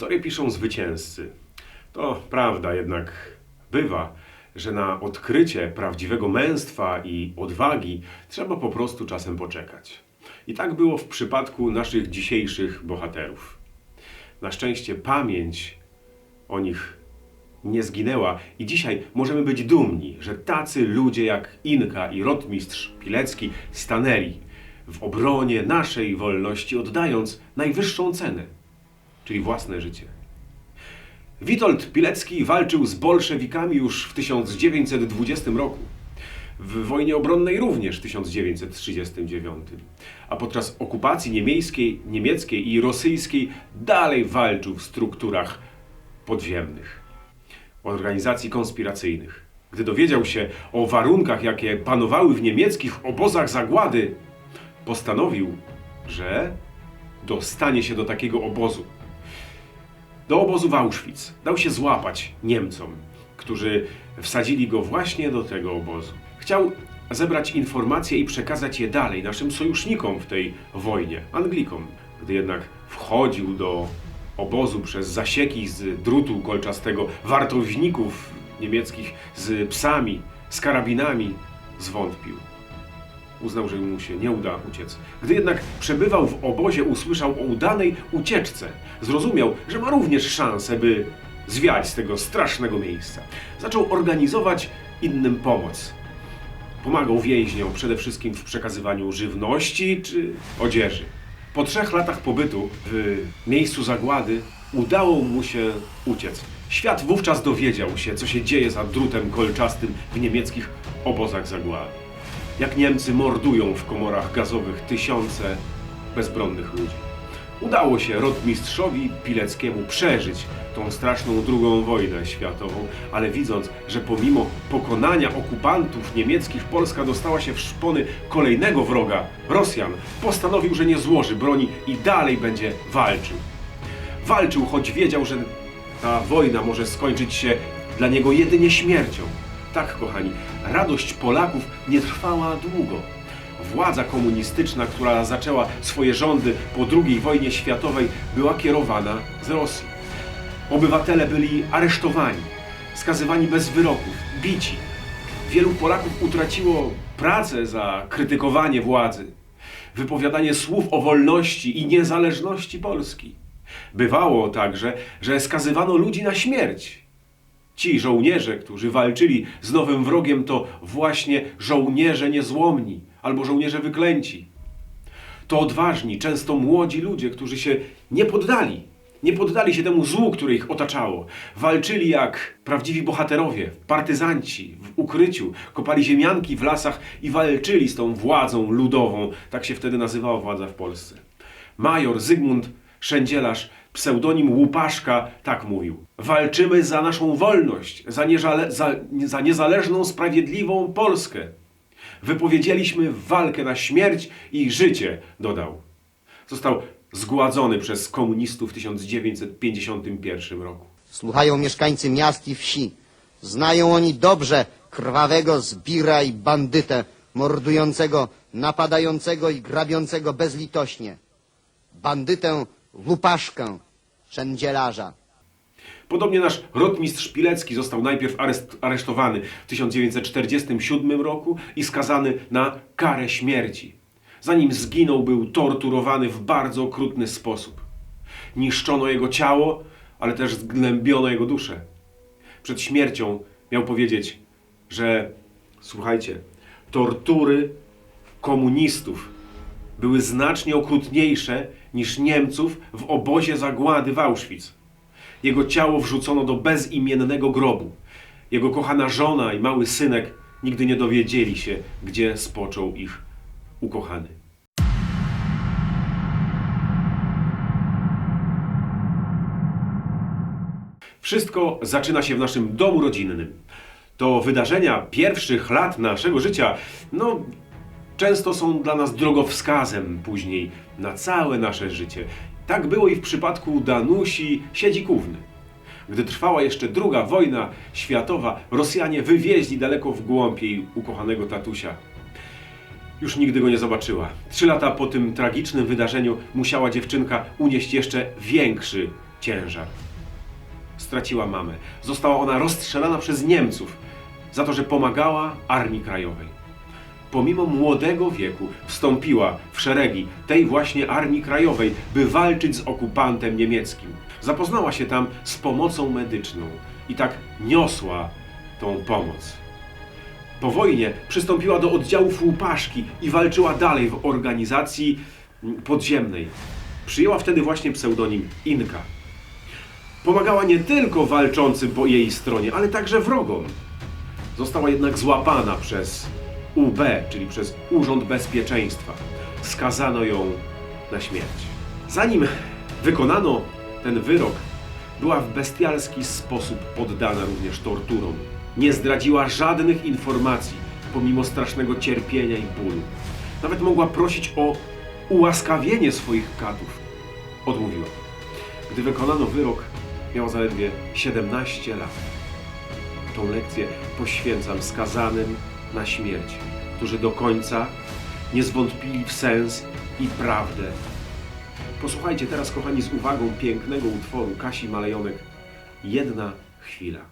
Historię piszą zwycięzcy. To prawda, jednak bywa, że na odkrycie prawdziwego męstwa i odwagi trzeba po prostu czasem poczekać. I tak było w przypadku naszych dzisiejszych bohaterów. Na szczęście pamięć o nich nie zginęła i dzisiaj możemy być dumni, że tacy ludzie jak Inka i rotmistrz Pilecki stanęli w obronie naszej wolności, oddając najwyższą cenę, czyli własne życie. Witold Pilecki walczył z bolszewikami już w 1920 roku. W wojnie obronnej również w 1939. A podczas okupacji niemieckiej, niemieckiej i rosyjskiej dalej walczył w strukturach podziemnych, organizacji konspiracyjnych. Gdy dowiedział się o warunkach, jakie panowały w niemieckich obozach zagłady, postanowił, że dostanie się do takiego obozu do obozu w Auschwitz. Dał się złapać Niemcom, którzy wsadzili go właśnie do tego obozu. Chciał zebrać informacje i przekazać je dalej naszym sojusznikom w tej wojnie, Anglikom. Gdy jednak wchodził do obozu przez zasieki z drutu kolczastego, wartowników niemieckich z psami, z karabinami, zwątpił. Uznał, że mu się nie uda uciec. Gdy jednak przebywał w obozie, usłyszał o udanej ucieczce. Zrozumiał, że ma również szansę, by zwiać z tego strasznego miejsca. Zaczął organizować innym pomoc. Pomagał więźniom przede wszystkim w przekazywaniu żywności czy odzieży. Po trzech latach pobytu w miejscu zagłady udało mu się uciec. Świat wówczas dowiedział się, co się dzieje za drutem kolczastym w niemieckich obozach zagłady jak Niemcy mordują w komorach gazowych tysiące bezbronnych ludzi. Udało się rotmistrzowi Pileckiemu przeżyć tą straszną drugą wojnę światową, ale widząc, że pomimo pokonania okupantów niemieckich Polska dostała się w szpony kolejnego wroga, Rosjan, postanowił, że nie złoży broni i dalej będzie walczył. Walczył, choć wiedział, że ta wojna może skończyć się dla niego jedynie śmiercią. Tak, kochani, radość Polaków nie trwała długo. Władza komunistyczna, która zaczęła swoje rządy po II wojnie światowej, była kierowana z Rosji. Obywatele byli aresztowani, skazywani bez wyroków, bici. Wielu Polaków utraciło pracę za krytykowanie władzy, wypowiadanie słów o wolności i niezależności Polski. Bywało także, że skazywano ludzi na śmierć Ci żołnierze, którzy walczyli z nowym wrogiem, to właśnie żołnierze niezłomni albo żołnierze wyklęci. To odważni, często młodzi ludzie, którzy się nie poddali. Nie poddali się temu złu, które ich otaczało. Walczyli jak prawdziwi bohaterowie, partyzanci w ukryciu, kopali ziemianki w lasach i walczyli z tą władzą ludową. Tak się wtedy nazywała władza w Polsce. Major Zygmunt Szędzielarz pseudonim Łupaszka tak mówił. Walczymy za naszą wolność, za, za, za niezależną, sprawiedliwą Polskę. Wypowiedzieliśmy walkę na śmierć i życie, dodał. Został zgładzony przez komunistów w 1951 roku. Słuchają mieszkańcy miast i wsi. Znają oni dobrze krwawego zbira i bandytę, mordującego, napadającego i grabiącego bezlitośnie. Bandytę Łupaszkę, szędzielarza. Podobnie nasz rotmistrz Pilecki został najpierw areszt, aresztowany w 1947 roku i skazany na karę śmierci. Zanim zginął, był torturowany w bardzo okrutny sposób. Niszczono jego ciało, ale też zgnębiono jego duszę. Przed śmiercią miał powiedzieć, że słuchajcie, tortury komunistów były znacznie okrutniejsze niż Niemców w obozie zagłady w Auschwitz. Jego ciało wrzucono do bezimiennego grobu. Jego kochana żona i mały synek nigdy nie dowiedzieli się, gdzie spoczął ich ukochany. Wszystko zaczyna się w naszym domu rodzinnym. To wydarzenia pierwszych lat naszego życia, no, często są dla nas drogowskazem później na całe nasze życie. Tak było i w przypadku Danusi Siedzikówny. Gdy trwała jeszcze druga wojna światowa, Rosjanie wywieźli daleko w głąb jej ukochanego tatusia. Już nigdy go nie zobaczyła. Trzy lata po tym tragicznym wydarzeniu musiała dziewczynka unieść jeszcze większy ciężar. Straciła mamę. Została ona rozstrzelana przez Niemców za to, że pomagała Armii Krajowej. Pomimo młodego wieku wstąpiła w szeregi tej właśnie Armii Krajowej, by walczyć z okupantem niemieckim. Zapoznała się tam z pomocą medyczną i tak niosła tą pomoc. Po wojnie przystąpiła do oddziałów Łupaszki i walczyła dalej w organizacji podziemnej. Przyjęła wtedy właśnie pseudonim Inka. Pomagała nie tylko walczącym po jej stronie, ale także wrogom. Została jednak złapana przez UB, czyli przez Urząd Bezpieczeństwa. Skazano ją na śmierć. Zanim wykonano ten wyrok, była w bestialski sposób poddana również torturom. Nie zdradziła żadnych informacji, pomimo strasznego cierpienia i bólu. Nawet mogła prosić o ułaskawienie swoich katów. Odmówiła. Gdy wykonano wyrok, miała zaledwie 17 lat. Tą lekcję poświęcam skazanym na śmierć, którzy do końca nie zwątpili w sens i prawdę. Posłuchajcie teraz, kochani, z uwagą pięknego utworu Kasi Malejonek Jedna chwila.